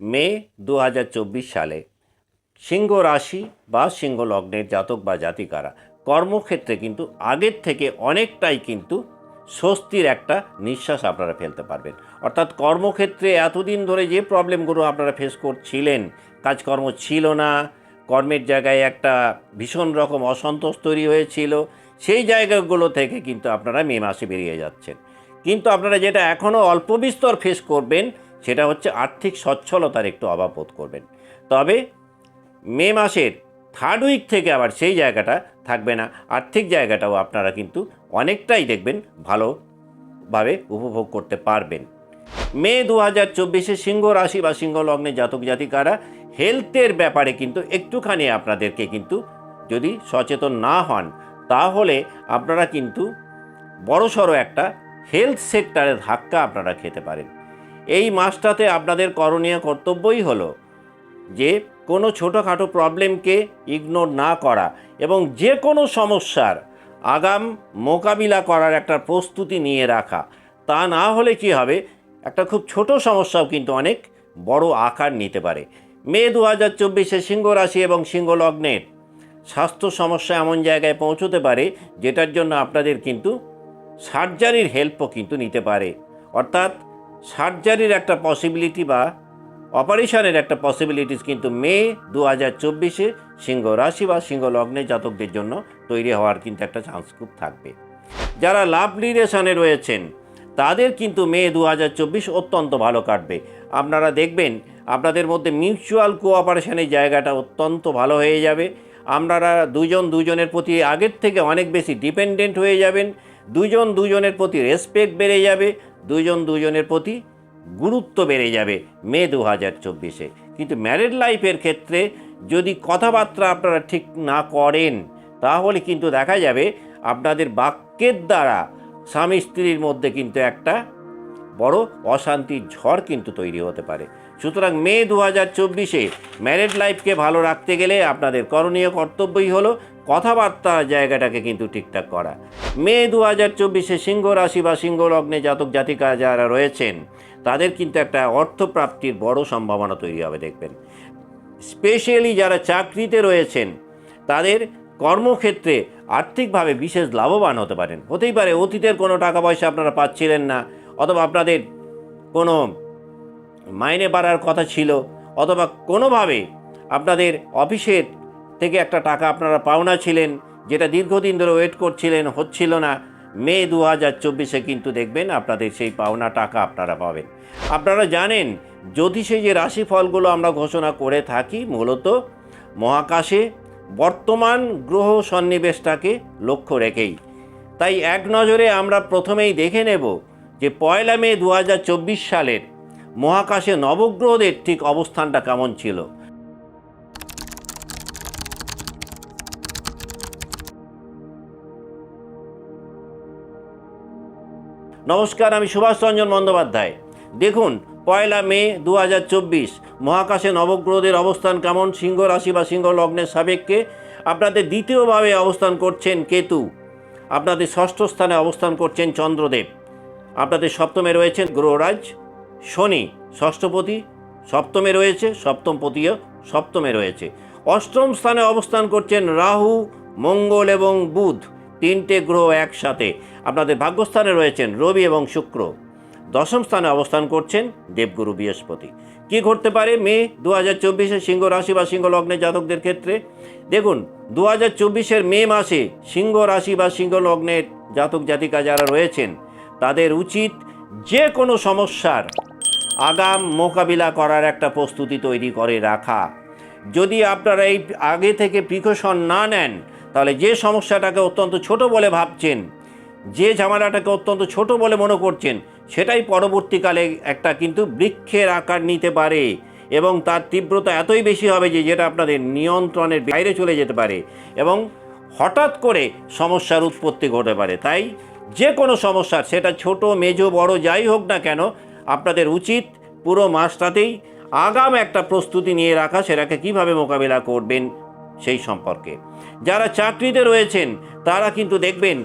মে দু হাজার চব্বিশ সালে। সিংহ রাশি বা সিংহ লগ্নের জাতক বা জাতিকারা কর্মক্ষেত্রে কিন্তু আগের থেকে অনেকটাই কিন্তু স্বস্তির একটা নিঃশ্বাস আপনারা ফেলতে পারবেন। অর্থাৎ কর্মক্ষেত্রে এতদিন ধরে যে প্রবলেমগুলো আপনারা ফেস করছিলেন, কাজকর্ম ছিল না, কর্মের জায়গায় একটা ভীষণ রকম অসন্তোষ তৈরি হয়েছিল, সেই জায়গাগুলো থেকে কিন্তু আপনারা মে মাসে বেরিয়ে যাচ্ছেন। কিন্তু আপনারা যেটা এখনও অল্প বিস্তর ফেস করবেন সেটা হচ্ছে আর্থিক সচ্ছলতার একটু অভাব বোধ করবেন। তবে মে মাসের থার্ড উইক থেকে আবার সেই জায়গাটা থাকবে না। আর্থিক জায়গাটাও আপনারা কিন্তু অনেকটাই দেখবেন ভালোভাবে উপভোগ করতে পারবেন। মে দু হাজার চব্বিশে সিংহ রাশি বা সিংহ লগ্নে জাতক জাতিকারা হেলথের ব্যাপারে কিন্তু একটুখানি আপনাদেরকে কিন্তু যদি সচেতন না হন, তাহলে আপনারা কিন্তু বড়সড় একটা হেলথ সেক্টরে ধাক্কা আপনারা খেতে পারেন। এই মাসটাতে আপনাদের করণীয় কর্তব্যই হলো যে কোনো ছোটোখাটো প্রবলেমকে ইগনোর না করা এবং যে কোনো সমস্যার আগাম মোকাবিলা করার একটা প্রস্তুতি নিয়ে রাখা। তা না হলে কি হবে? একটা খুব ছোট সমস্যাও কিন্তু অনেক বড় আকার নিতে পারে। মে দু হাজার চব্বিশে সিংহ রাশি এবং সিংহ লগ্নের স্বাস্থ্য সমস্যা এমন জায়গায় পৌঁছতে পারে, যেটার জন্য আপনাদের কিন্তু সার্জারির হেল্পও কিন্তু নিতে পারে। অর্থাৎ সার্জারির একটা পসিবিলিটি বা অপারেশনের একটা পসিবিলিটিস কিন্তু মে দু হাজার চব্বিশে সিংহ রাশি বা সিংহ লগ্নে জাতকদের জন্য তৈরি হওয়ার কিন্তু একটা চান্স খুব থাকবে। যারা লাভ রিলেশনে রয়েছেন, তাদের কিন্তু মে দু হাজার চব্বিশ অত্যন্ত ভালো কাটবে। আপনারা দেখবেন, আপনাদের মধ্যে মিউচুয়াল কোঅপারেশনের জায়গাটা অত্যন্ত ভালো হয়ে যাবে। আপনারা দুজন দুজনের প্রতি আগের থেকে অনেক বেশি ডিপেন্ডেন্ট হয়ে যাবেন। দুজন দুজনের প্রতি রেসপেক্ট বেড়ে যাবে। দুজন দুজনের প্রতি গুরুত্ব বেড়ে যাবে মে দু হাজার চব্বিশে। কিন্তু ম্যারিড লাইফের ক্ষেত্রে যদি কথাবার্তা আপনারা ঠিক না করেন, তাহলে কিন্তু দেখা যাবে আপনাদের বাক্যের দ্বারা স্বামী স্ত্রীর মধ্যে কিন্তু একটা বড় অশান্তির ঝড় কিন্তু তৈরি হতে পারে। সুতরাং মে দু হাজার চব্বিশে ম্যারিড লাইফকে ভালো রাখতে গেলে আপনাদের করণীয় কর্তব্যই হলো কথাবার্তা জায়গাটাকে কিন্তু ঠিকঠাক করা। মে দু হাজার চব্বিশে সিংহ রাশি বা সিংহ লগ্নে জাতক জাতিকা যারা রয়েছেন, তাদের কিন্তু একটা অর্থপ্রাপ্তির বড় সম্ভাবনা তৈরি হবে দেখবেন। স্পেশালি যারা চাকরিতে রয়েছেন, তাদের কর্মক্ষেত্রে আর্থিকভাবে বিশেষ লাভবান হতে পারেন। হতেই পারে অতীতের কোনো টাকা পয়সা আপনারা পাচ্ছিলেন না, অথবা আপনাদের কোনো মাইনে বাড়ার কথা ছিল, অথবা কোনোভাবে আপনাদের অফিসের থেকে একটা টাকা আপনারা পাওনা ছিলেন, যেটা দীর্ঘদিন ধরে ওয়েট করছিলেন, হচ্ছিল না। মে দু হাজার চব্বিশে কিন্তু দেখবেন আপনাদের সেই পাওনা টাকা আপনারা পাবেন। আপনারা জানেন জ্যোতিষে যে রাশিফলগুলো আমরা ঘোষণা করে থাকি, মূলত মহাকাশে বর্তমান গ্রহ সন্নিবেশটাকে লক্ষ্য রেখেই। তাই এক নজরে আমরা প্রথমেই দেখে নেব যে পয়লা মে দু হাজার চব্বিশ সালের মহাকাশে নবগ্রহদের ঠিক অবস্থানটা কেমন ছিল। নমস্কার, আমি সুভাষ রঞ্জন বন্দ্যোপাধ্যায়। দেখুন, পয়লা মে দু হাজার চব্বিশ, মহাকাশে নবগ্রহদের অবস্থান কেমন? সিংহ রাশি বা সিংহ লগ্নের সাবেককে আপনাদের দ্বিতীয়ভাবে অবস্থান করছেন কেতু। আপনাদের ষষ্ঠ স্থানে অবস্থান করছেন চন্দ্রদেব। আপনাদের সপ্তমে রয়েছেন গ্রহরাজ, শনি ষষ্ঠপতি, সপ্তমে রয়েছে সপ্তমপতিও সপ্তমে রয়েছে। অষ্টম স্থানে অবস্থান করছেন রাহু, মঙ্গল এবং বুধ। তিনটে গ্রহ একসাথে। আপনাদের ভাগ্যস্থানে রয়েছেন রবি এবং শুক্র। দশম স্থানে অবস্থান করছেন দেবগুরু বৃহস্পতি। কি ঘটতে পারে মে দু হাজার চব্বিশে সিংহ রাশি বা সিংহ লগ্নের জাতকদের ক্ষেত্রে? দেখুন দু হাজার চব্বিশের মে মাসে সিংহ রাশি বা সিংহ লগ্নের জাতক জাতিকা যারা রয়েছেন, তাদের উচিত যে কোনো সমস্যার আগাম মোকাবিলা করার একটা প্রস্তুতি তৈরি করে রাখা। যদি আপনারা এই আগে থেকে প্রিকশন না নেন তাহলে যে সমস্যাটাকে অত্যন্ত ছোট বলে ভাবছেন, যে ঝামেলাটাকে অত্যন্ত ছোট বলে মনে করছেন, সেটাই পরবর্তীকালে একটা কিন্তু বৃক্ষের আকার নিতে পারে এবং তার তীব্রতা এতই বেশি হবে যে যেটা আপনাদের নিয়ন্ত্রণের বাইরে চলে যেতে পারে এবং হঠাৎ করে সমস্যার উৎপত্তি ঘটে পারে। তাই যে কোনো সমস্যার সেটা ছোট, মেজো, বড়, যাই হোক না কেন, আপনাদের উচিত পুরো মাসটাতেই আগাম একটা প্রস্তুতি নিয়ে রাখা, সেটাকে কীভাবে মোকাবিলা করবেন সেই সম্পর্কে। যারা চাকরিতে রয়েছেন, তারা কিন্তু দেখবেন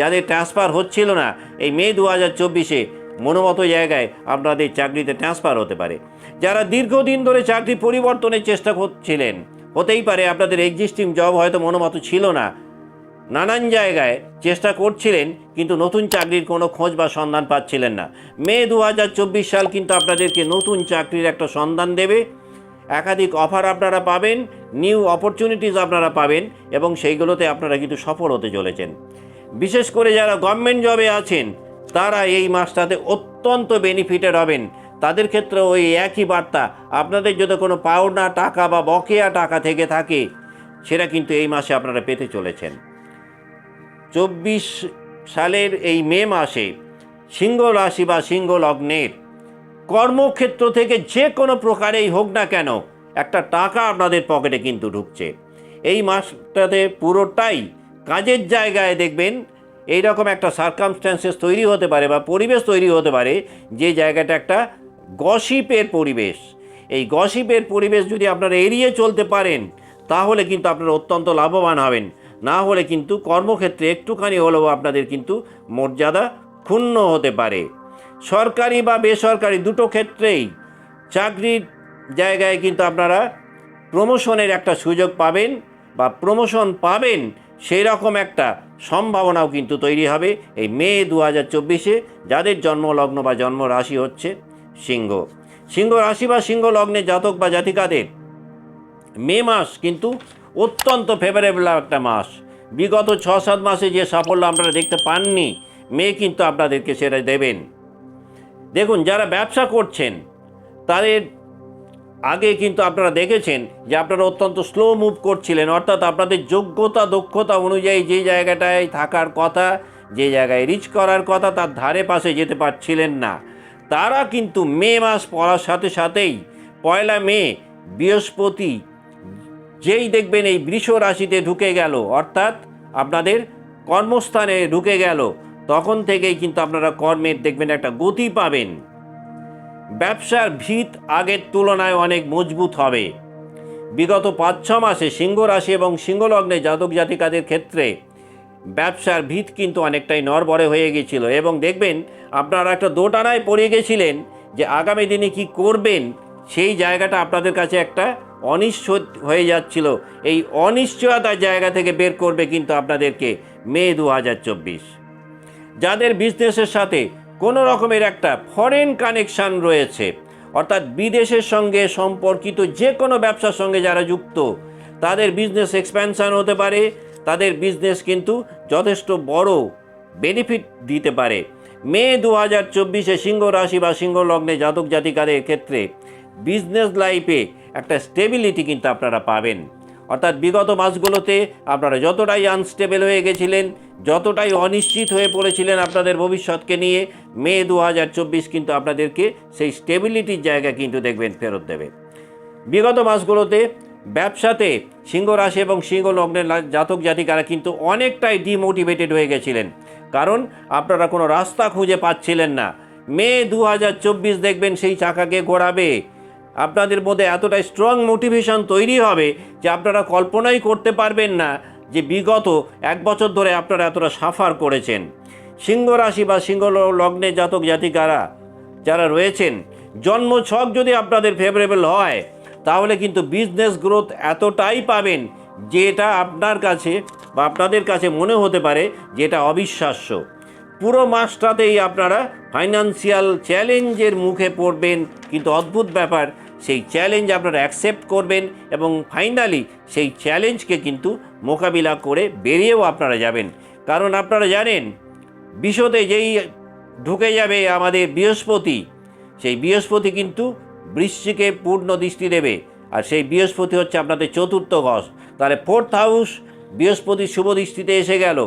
যাদের ট্রান্সফার হচ্ছিল না, এই মে দু হাজার চব্বিশে মনোমত জায়গায় আপনাদের চাকরিতে ট্রান্সফার হতে পারে। যারা দীর্ঘদিন ধরে চাকরি পরিবর্তনের চেষ্টা করছিলেন, হতেই পারে আপনাদের এক্সিস্টিং জব হয়তো মনোমত ছিল না। নানান জায়গায় চেষ্টা করছিলেন, কিন্তু নতুন চাকরির কোনো খোঁজ বা সন্ধান পাচ্ছিলেন না। মে দু হাজার চব্বিশ সাল কিন্তু আপনাদেরকে নতুন চাকরির একটা সন্ধান দেবে। একাধিক অফার আপনারা পাবেন নিউ অপরচুনিটিস আপনারা পাবেন এবং সেইগুলোতে আপনারা কিন্তু সফল হতে চলেছেন। বিশেষ করে যারা গভর্নমেন্ট জবে আছেন, তারা এই মাসটাতে অত্যন্ত বেনিফিটেড হবেন। তাদের ক্ষেত্রে ওই একই বার্তা, আপনাদের যদি কোনো পাওনা টাকা বা বকেয়া টাকা থেকে থাকে, সেটা কিন্তু এই মাসে আপনারা পেতে চলেছেন। চব্বিশ সালের এই মে মাসে সিংহ রাশি বা সিংহ লগ্নের কর্মক্ষেত্র থেকে যে কোনো প্রকারেই হোক না কেন, একটা টাকা আপনাদের পকেটে কিন্তু ঢুকছে। এই মাসটাতে পুরোটাই কাজের জায়গায় দেখবেন এই রকম একটা সার্কামস্ট্যান্সেস তৈরি হতে পারে বা পরিবেশ তৈরি হতে পারে, যে জায়গাটা একটা গসিপের পরিবেশ। এই গসিপের পরিবেশ যদি আপনারা এড়িয়ে চলতে পারেন, তাহলে কিন্তু আপনারা অত্যন্ত লাভবান হবেন। না হলে কিন্তু কর্মক্ষেত্রে একটুখানি হলেও আপনাদের কিন্তু মর্যাদা ক্ষুণ্ণ হতে পারে। সরকারি বা বেসরকারি দুটো ক্ষেত্রেই চাকরির জায়গায় কিন্তু আপনারা প্রমোশনের একটা সুযোগ পাবেন বা প্রমোশন পাবেন সেই রকম একটা সম্ভাবনাও কিন্তু তৈরি হবে। এই মে দু হাজার চব্বিশে যাদের জন্মলগ্ন বা জন্ম রাশি হচ্ছে সিংহ। সিংহ রাশি বা সিংহ লগ্নে জাতক বা জাতিকাদের মে মাস কিন্তু অত্যন্ত ফেভারেবল একটা মাস। বিগত ছ সাত মাসে যে সাফল্য আপনারা দেখতে পাননি, মে কিন্তু আপনাদেরকে সেটা দেবেন। দেখুন, যারা ব্যবসা করছেন, তাদের আগে কিন্তু আপনারা দেখেছেন যে আপনারা অত্যন্ত স্লো মুভ করছিলেন। অর্থাৎ আপনাদের যোগ্যতা, দক্ষতা অনুযায়ী যে জায়গাটায় থাকার কথা, যে জায়গায় রিচ করার কথা, তার ধারে পাশে যেতে পারছিলেন না। তারা কিন্তু মে মাস পড়ার সাথে সাথেই, পয়লা মে, বৃহস্পতি, যেই দেখবেন এই বৃষ রাশিতে ঢুকে গেল, অর্থাৎ আপনাদের কর্মস্থানে ঢুকে গেল। তখন থেকেই কিন্তু আপনারা কর্মের দেখবেন একটা গতি পাবেন। ব্যবসার ভিত আগের তুলনায় অনেক মজবুত হবে। বিগত পাঁচ ছ মাসে সিংহ রাশি এবং সিংহলগ্নে জাতক জাতিকাদের ক্ষেত্রে ব্যবসার ভিত কিন্তু অনেকটাই নরবরে হয়ে গেছিল এবং দেখবেন আপনারা একটা দোটানায় পড়ে গেছিলেন যে আগামী দিনে কি করবেন, সেই জায়গাটা আপনাদের কাছে একটা অনিশ্চিত হয়ে যাচ্ছিল। এই অনিশ্চয়তার জায়গা থেকে বের করবে কিন্তু আপনাদেরকে মে দু হাজার চব্বিশ। যাদের বিজনেসের সাথে কোনো রকমের একটা ফরেন কানেকশান রয়েছে, অর্থাৎ বিদেশের সঙ্গে সম্পর্কিত যে কোনো ব্যবসার সঙ্গে যারা যুক্ত, তাদের বিজনেস এক্সপ্যানশন হতে পারে, তাদের বিজনেস কিন্তু যথেষ্ট বড় বেনিফিট দিতে পারে। মে দু হাজার চব্বিশে সিংহ রাশি বা সিংহ লগ্নে জাতক জাতিকাদের ক্ষেত্রে বিজনেস লাইফে একটা স্টেবিলিটি কিন্তু আপনারা পাবেন। অর্থাৎ বিগত মাসগুলোতে আপনারা যতটাই আনস্টেবল হয়ে গেছিলেন, যতটাই অনিশ্চিত হয়ে পড়েছিলেন আপনাদের ভবিষ্যৎকে নিয়ে, মে দু হাজার চব্বিশ কিন্তু আপনাদেরকে সেই স্টেবিলিটির জায়গা কিন্তু দেখবেন ফেরত দেবে। বিগত মাসগুলোতে ব্যবসাতে সিংহ রাশি এবং সিংহ লগ্নের জাতক জাতিকারা কিন্তু অনেকটাই ডিমোটিভেটেড হয়ে গেছিলেন। কারণ আপনারা কোনো রাস্তা খুঁজে পাচ্ছিলেন না। মে দু হাজার চব্বিশ দেখবেন সেই চাকাকে ঘোরাবে আপনাদের মধ্যে এতটাই স্ট্রং মোটিভেশন তৈরি হবে যে আপনারা কল্পনাই করতে পারবেন না যে বিগত এক বছর ধরে আপনারা এতটা সাফার করেছেন। সিংহ রাশি বা সিংহ লগ্নে জাতক জাতিকারা যারা রয়েছেন জন্ম ছক যদি আপনাদের ফেভারেবল হয়, তাহলে কিন্তু বিজনেস গ্রোথ এতটাই পাবেন যেটা আপনার কাছে বা আপনাদের কাছে মনে হতে পারে যেটা অবিশ্বাস্য। পুরো মাসটাতেই আপনারা ফাইনান্সিয়াল চ্যালেঞ্জের মুখে পড়বেন, কিন্তু অদ্ভুত ব্যাপার, সেই চ্যালেঞ্জ আপনারা অ্যাকসেপ্ট করবেন এবং ফাইনালি সেই চ্যালেঞ্জকে কিন্তু মোকাবিলা করে বেরিয়েও আপনারা যাবেন। কারণ আপনারা জানেন, বিশ্বতে যেই ঢুকে যাবে আমাদের বৃহস্পতি, সেই বৃহস্পতি কিন্তু বৃশ্চিকে পূর্ণ দৃষ্টি দেবে। আর সেই বৃহস্পতি হচ্ছে আপনাদের চতুর্থ ঘর তাহলে ফোর্থ হাউস বৃহস্পতি শুভ দৃষ্টিতে এসে গেল।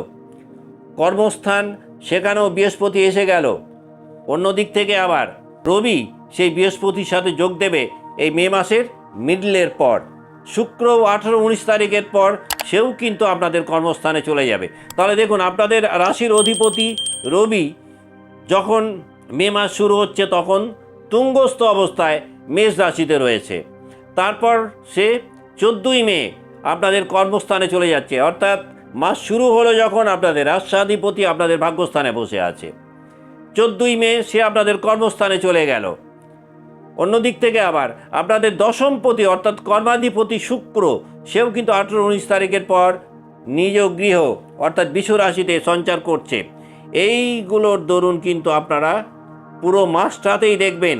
কর্মস্থান, সেখানেও বৃহস্পতি এসে গেল। অন্য দিক থেকে আবার রবি সেই বৃহস্পতির সাথে যোগ দেবে এই মে মাসের মিডলের পর। শুক্র আঠেরো উনিশ তারিখের পর সেও কিন্তু আপনাদের কর্মস্থানে চলে যাবে। তাহলে দেখুন, আপনাদের রাশির অধিপতি রবি যখন মে মাস শুরু হচ্ছে তখন তুঙ্গস্থ অবস্থায় মেষ রাশিতে রয়েছে। তারপর সে চোদ্দোই মে আপনাদের কর্মস্থানে চলে যাচ্ছে। অর্থাৎ মাস শুরু হলো যখন আপনাদের রাষ্ট্রাধিপতি আপনাদের ভাগ্যস্থানে বসে আছে। চোদ্দই মে সে আপনাদের কর্মস্থানে চলে গেল। অন্যদিক থেকে আবার আপনাদের দশমপতি অর্থাৎ কর্মাধিপতি শুক্র, সেও কিন্তু আঠেরো উনিশ তারিখের পর নিজ গৃহ অর্থাৎ রাশিতে সঞ্চার করছে। এইগুলোর দরুন কিন্তু আপনারা পুরো মাসটাতেই দেখবেন,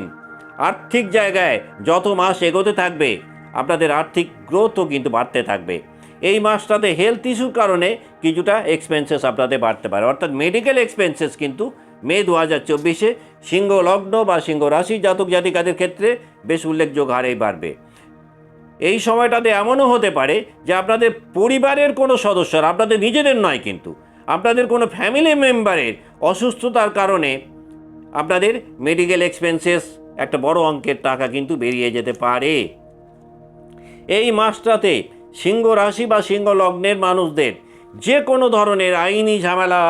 আর্থিক জায়গায় যত মাস এগোতে থাকবে, আপনাদের আর্থিক গ্রোথও কিন্তু বাড়তে থাকবে। এই মাসটাতে হেলথ ইস্যুর কারণে কিছুটা এক্সপেন্সেস আপনাদের বাড়তে পারে। অর্থাৎ মেডিকেল এক্সপেন্সেস কিন্তু মে দু হাজার চব্বিশে সিংহ লগ্ন বা সিংহ রাশি জাতক জাতিকাদের ক্ষেত্রে বেশ উল্লেখযোগ্য হারেই বাড়বে। এই সময়টাতে এমনও হতে পারে যে আপনাদের পরিবারের কোনো সদস্যরা, আপনাদের নিজেদের নয় কিন্তু, আপনাদের কোনো ফ্যামিলি মেম্বারের অসুস্থতার কারণে আপনাদের মেডিকেল এক্সপেন্সেস একটা বড় অঙ্কের টাকা কিন্তু বেরিয়ে যেতে পারে। এই মাসটাতে সিংহ রাশি বা সিংহ লগ্নের মানুষদের যে কোনো ধরনের আইনি ঝামেলা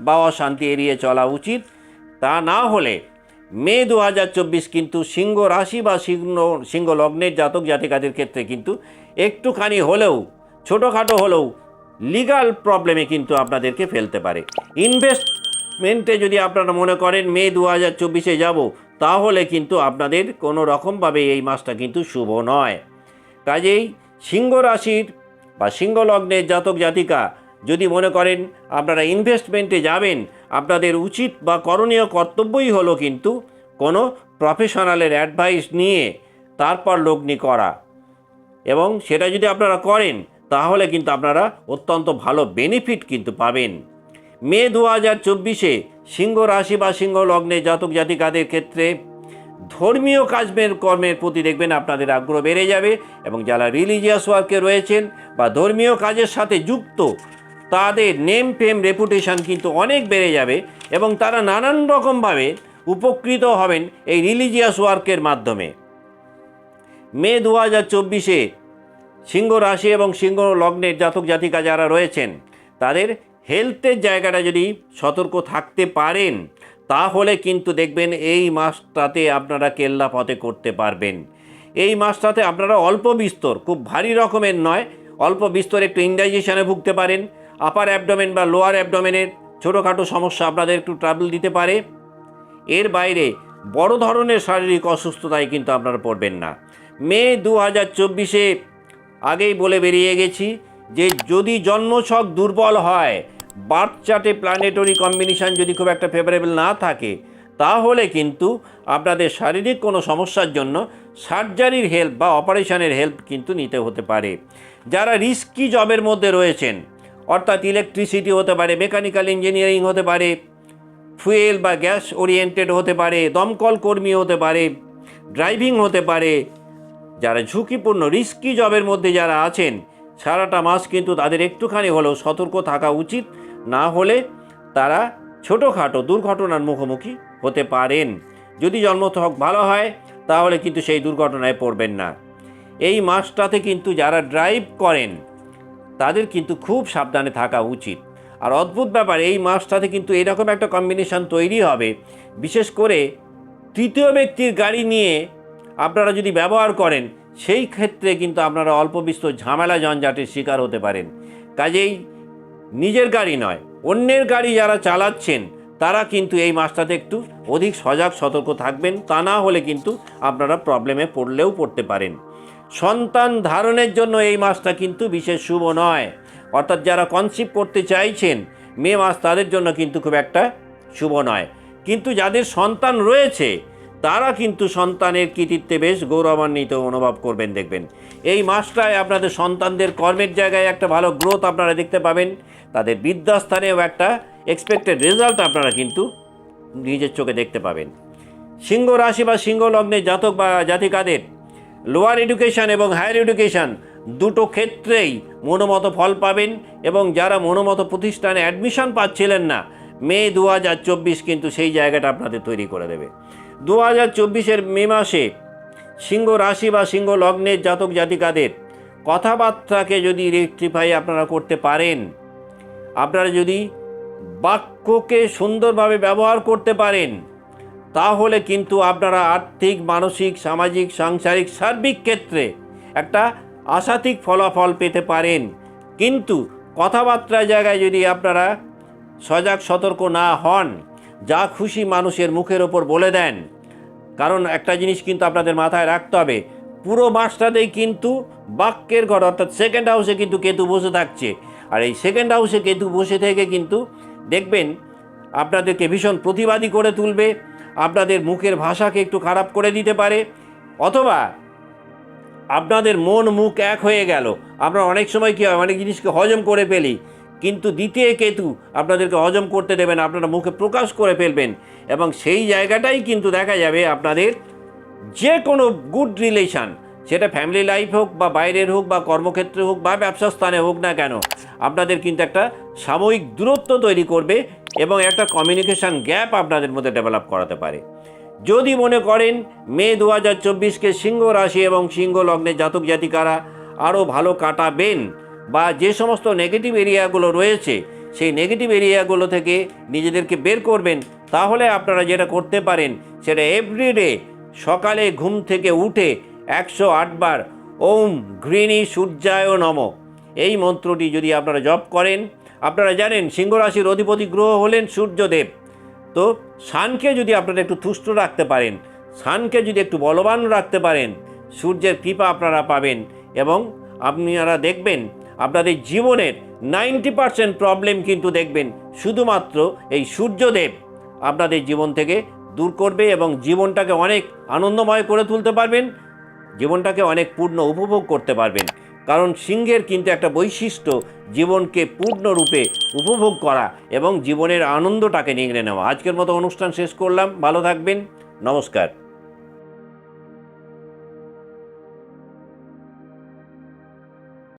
বা অশান্তি এড়িয়ে চলা উচিত। তা না হলে মে দু হাজার চব্বিশ কিন্তু সিংহ রাশি বা সিংহ সিংহ লগ্নের জাতক জাতিকাদের ক্ষেত্রে কিন্তু একটুখানি হলেও, ছোটোখাটো হলেও লিগাল প্রবলেমে কিন্তু আপনাদেরকে ফেলতে পারে। ইনভেস্টমেন্টে যদি আপনারা মনে করেন মে দু হাজার চব্বিশে যাব, তাহলে কিন্তু আপনাদের কোনো রকমভাবে এই মাসটা কিন্তু শুভ নয়। কাজেই সিংহ রাশির বা সিংহ লগ্নের জাতক জাতিকা যদি মনে করেন আপনারা ইনভেস্টমেন্টে যাবেন, আপনাদের উচিত বা করণীয় কর্তব্যই হলো কিন্তু কোনো প্রফেশনালের অ্যাডভাইস নিয়ে তারপর লগ্নি করা। এবং সেটা যদি আপনারা করেন, তাহলে কিন্তু আপনারা অত্যন্ত ভালো বেনিফিট কিন্তু পাবেন। মে দু হাজার চব্বিশে সিংহ রাশি বা সিংহ লগ্নে জাতক জাতিকাদের ক্ষেত্রে ধর্মীয় কাজের কর্মের প্রতি দেখবেন আপনাদের আগ্রহ বেড়ে যাবে এবং যারা রিলিজিয়াস ওয়ার্কে রয়েছেন বা ধর্মীয় কাজের সাথে যুক্ত তাদের নেম ফেম রেপুটেশন কিন্তু অনেক বেড়ে যাবে এবং তারা নানান রকমভাবে উপকৃত হবেন এই রিলিজিয়াস ওয়ার্কের মাধ্যমে। মে দু হাজার চব্বিশে সিংহ রাশি এবং সিংহ লগ্নের জাতক জাতিকা যারা রয়েছেন, তাদের হেলথের জায়গাটা যদি সতর্ক থাকতে পারেন, তাহলে কিন্তু দেখবেন এই মাসটাতে আপনারা কেল্লা পথে করতে পারবেন। এই মাসটাতে আপনারা অল্প বিস্তর, খুব ভারী রকমের নয়, অল্প বিস্তর একটু ইন্ডাইজেশনে ভুগতে পারেন আপার অ্যাবডোমেন বা লোয়ার অ্যাবডোমেনের ছোটোখাটো সমস্যা আপনাদের একটু ট্রাবল দিতে পারে। এর বাইরে বড় ধরনের শারীরিক অসুস্থতায় কিন্তু আপনারা পড়বেন না। মে দু হাজার চব্বিশে আগেই বলে বেরিয়ে গেছি যে যদি জন্মছক দুর্বল হয় বার্থ চার্টে প্ল্যানেটরি কম্বিনেশন যদি খুব একটা ফেভারেবল না থাকে, তাহলে কিন্তু আপনাদের শারীরিক কোনো সমস্যার জন্য সার্জারির হেল্প বা অপারেশনের হেল্প কিন্তু নিতে হতে পারে। যারা রিস্কি জবের মধ্যে রয়েছেন অর্থাৎ ইলেকট্রিসিটি হতে পারে মেকানিক্যাল ইঞ্জিনিয়ারিং হতে পারে ফুয়েল বা গ্যাস ওরিয়েন্টেড হতে পারে, দমকল কর্মী হতে পারে ড্রাইভিং হতে পারে, যারা ঝুঁকিপূর্ণ রিস্কি জবের মধ্যে যারা আছেন, সারাটা মাস কিন্তু তাদের একটুখানি হলেও সতর্ক থাকা উচিত। না হলে তারা ছোটোখাটো দুর্ঘটনার মুখোমুখি হতে পারেন। যদি জন্মথক ভালো হয়, তাহলে কিন্তু সেই দুর্ঘটনায় পড়বেন না। এই মাসটাতে কিন্তু যারা ড্রাইভ করেন তাদের কিন্তু খুব সাবধানে থাকা উচিত। আর অদ্ভুত ব্যাপার, এই মাসটাতে কিন্তু এরকম একটা কম্বিনেশন তৈরি হবে। বিশেষ করে তৃতীয় ব্যক্তির গাড়ি নিয়ে আপনারা যদি ব্যবহার করেন, সেই ক্ষেত্রে কিন্তু আপনারা অল্প বিস্তর ঝামেলা জঞ্জাটের শিকার হতে পারেন। কাজেই নিজের গাড়ি নয়, অন্যের গাড়ি যারা চালাচ্ছেন, তারা কিন্তু এই মাসটাতে একটু অধিক সজাগ, সতর্ক থাকবেন। তা না হলে কিন্তু আপনারা প্রবলেমে পড়লেও পড়তে পারেন। সন্তান ধারণের জন্য এই মাসটা কিন্তু বিশেষ শুভ নয়। অর্থাৎ যারা কনসিভ করতে চাইছেন, মে মাস তাদের জন্য কিন্তু খুব একটা শুভ নয়। কিন্তু যাদের সন্তান রয়েছে, তারা কিন্তু সন্তানের কৃতিত্বে বেশ গৌরবান্বিত অনুভব করবেন, দেখবেন। এই মাসটায় আপনাদের সন্তানদের কর্মের জায়গায় একটা ভালো গ্রোথ আপনারা দেখতে পাবেন। তাদের বিদ্যাস্থানেও একটা এক্সপেক্টেড রেজাল্ট আপনারা কিন্তু নিজের চোখে দেখতে পাবেন। সিংহ রাশি বা সিংহ লগ্নে জাতক বা জাতিকাদের লোয়ার এডুকেশন এবং হায়ার এডুকেশন দুটো ক্ষেত্রেই মনোমতো ফল পাবেন এবং যারা মনোমতো প্রতিষ্ঠানে অ্যাডমিশন পাচ্ছিলেন না, মে দু হাজার চব্বিশ কিন্তু সেই জায়গাটা আপনাদের তৈরি করে দেবে। দু হাজার চব্বিশের মে মাসে সিংহ রাশি বা সিংহ লগ্নের জাতক জাতিকাদের কথাবার্তাকে যদি রেক্টিফাই আপনারা করতে পারেন, আপনারা যদি বাক্যকে সুন্দরভাবে ব্যবহার করতে পারেন তাহলে কিন্তু আপনারা আর্থিক, মানসিক, সামাজিক, সাংসারিক সার্বিক ক্ষেত্রে একটা আশাতিক ফলাফল পেতে পারেন। কিন্তু কথাবার্তার জায়গায় যদি আপনারা সজাগ, সতর্ক না হন, যা খুশি মানুষের মুখের ওপর বলে দেন, কারণ একটা জিনিস কিন্তু আপনাদের মাথায় রাখতে হবে, পুরো মাসটাতেই কিন্তু বাক্যের ঘর, অর্থাৎ সেকেন্ড হাউসে কিন্তু কেতু বসে থাকছে। আর এই সেকেন্ড হাউসে কেতু বসে থেকে কিন্তু দেখবেন, আপনাদেরকে ভীষণ প্রতিবাদী করে তুলবে। আপনাদের মুখের ভাষাকে একটু খারাপ করে দিতে পারে, অথবা আপনাদের মন মুখ এক হয়ে গেল। আমরা অনেক সময় কী হয়, অনেক জিনিসকে হজম করে ফেলি, কিন্তু দ্বিতীয় কেতু আপনাদেরকে হজম করতে দেবেন, আপনারা মুখে প্রকাশ করে ফেলবেন, এবং সেই জায়গাটাই কিন্তু দেখা যাবে আপনাদের যে কোনো গুড রিলেশান সেটা ফ্যামিলি লাইফ হোক বা বাইরের হোক বা কর্মক্ষেত্রে হোক বা ব্যবসা স্থানে হোক না কেন, আপনাদের কিন্তু একটা সাময়িক দূরত্ব তৈরি করবে এবং একটা কমিউনিকেশান গ্যাপ আপনাদের মধ্যে ডেভেলপ করাতে পারে। যদি মনে করেন মে দু হাজার চব্বিশকে সিংহ রাশি এবং সিংহ লগ্নের জাতক জাতিকারা আরও ভালো কাটাবেন বা যে সমস্ত নেগেটিভ এরিয়াগুলো রয়েছে, সেই নেগেটিভ এরিয়াগুলো থেকে নিজেদেরকে বের করবেন, তাহলে আপনারা যেটা করতে পারেন, সেটা এভরিডে সকালে ঘুম থেকে উঠে একশো আটবার ওম ঘৃণী সূর্যায় নম। এই মন্ত্রটি যদি আপনারা জপ করেন আপনারা জানেন, সিংহ রাশির অধিপতি গ্রহ হলেন সূর্যদেব। তো সানকে যদি আপনারা একটু তুষ্ট রাখতে পারেন, সানকে যদি একটু বলবান রাখতে পারেন, সূর্যের কৃপা আপনারা পাবেন এবং আপনারা দেখবেন, আপনাদের জীবনের নাইনটি পারসেন্ট প্রবলেম কিন্তু দেখবেন, শুধুমাত্র এই সূর্যদেব আপনাদের জীবন থেকে দূর করবে এবং জীবনটাকে অনেক আনন্দময় করে তুলতে পারবেন, জীবনটাকে অনেক পূর্ণ উপভোগ করতে পারবেন। কারণ সিংহের কিন্তু একটা বৈশিষ্ট্য জীবনকে পূর্ণরূপে উপভোগ করা এবং জীবনের আনন্দটাকে নিংড়ে নেওয়া। আজকের মতো অনুষ্ঠান শেষ করলাম। ভালো থাকবেন। নমস্কার।